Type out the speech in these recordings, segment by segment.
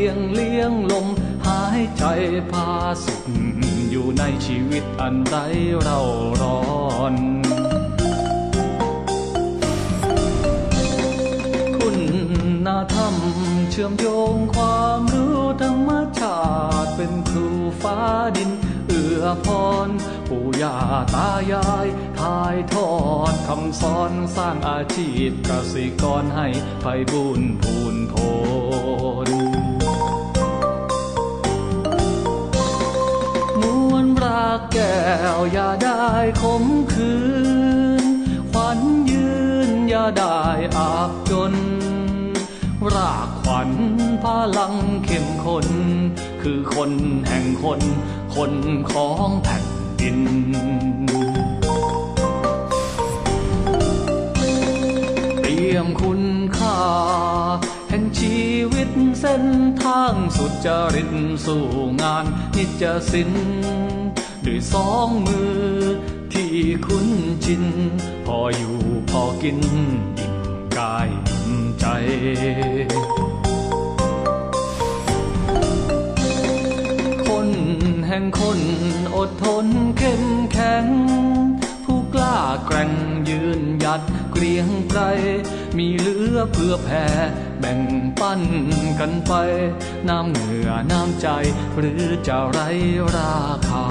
เลี้ยงเลี้ยงลมหายใจพาสุขอยู่ในชีวิตอันไรเราร้อนคุณธรรมเชื่อมโยงความรู้ธรรมชาติเป็นครูฟ้าดิน เอื้อพรปู่ย่าตายายถ่ายทอดคำสอนสร้างอาชีพเกษตรกรให้ไพบูรณ์พูนโพ ได้คมคืนขวัญยืนอย่าได้อาบจน รากขวัญพลังเข้มข้นคือคนแห่งคน คนของแผ่นดินเตรียมคุณค่า แห่งชีวิตเส้นทางสุดจริตสู่งานนิจสินด้วยสองมือ คุ้นชิน พออยู่พอกินอิ่มกายอิ่มใจคนแห่งคนอดทนเข้มแข็ง ผู้กล้าแกร่งยืนหยัดเกรียงไกรมีเหลือเพื่อแผ่แบ่งปันกันไป น้ำเหงื่อน้ำใจหรือจะไรราคา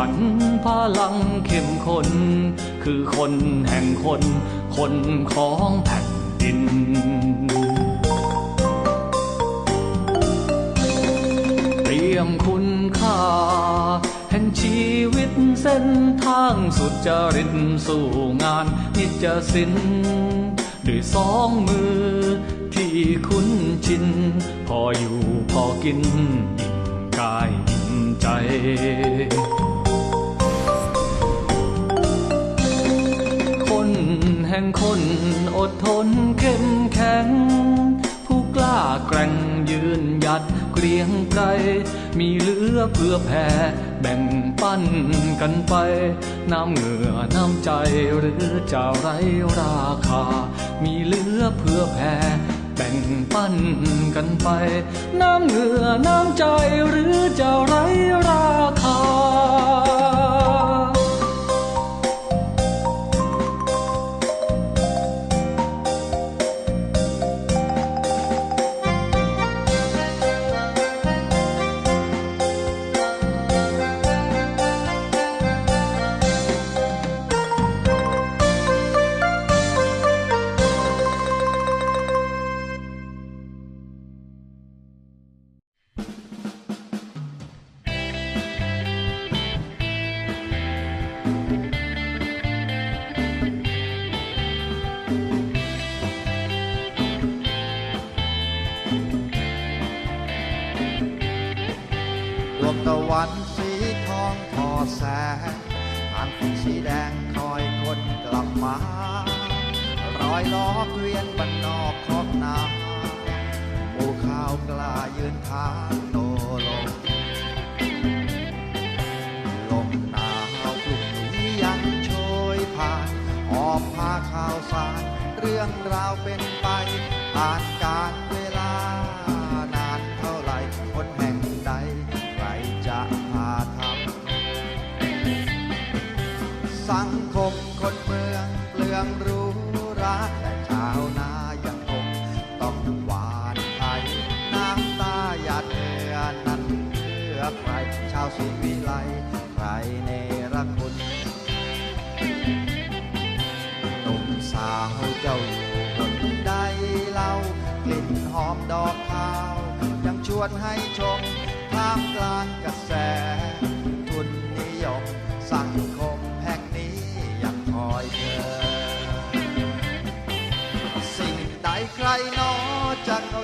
ากขวัญพลังเข้มข้นคือคนแห่งคน คนของแผ่นดินเตรียมคุณค่า แห่งชีวิตเส้นทางสุดจริตสู่งานนิจสินด้วยสองมือที่คุ้นชิน พออยู่พอกินอิ่มกายอิ่มใจ แห่งคนอดทนเข้มแข็ง ผู้กล้าแกร่งยืนหยัดเกรียงไกรมีเหลือเพื่อแผ่แบ่งปันกันไป น้ำเหงื่อน้ำใจหรือจะไรราคา มีเหลือเพื่อแผ่แบ่งปันกันไป น้ำเหงื่อน้ำใจ แสงหางฝนสีแดงคอยคนกลับมารอยล้อเกวียนบรรนอกคอกนาหมูข้าวกล้ายืนทางโตลงลมหนาวกลุ่มนี้ยังโชยผ่านหอบพาข่าวสาร เรื่องราวเป็นไปผ่านการเว สังคมคนเมืองเปลืองรู้รักแต่ชาวนายังคงต้องหวานไทยน้ำตาหยาดเหงื่อนั้นเพื่อใครชาวศรีวิไลใครเนรคุณหนุ่มสาวเจ้าอยู่บนใดเล่ากลิ่นหอมดอกข้าว ยังชวนให้ชมท่ามกลางกระแส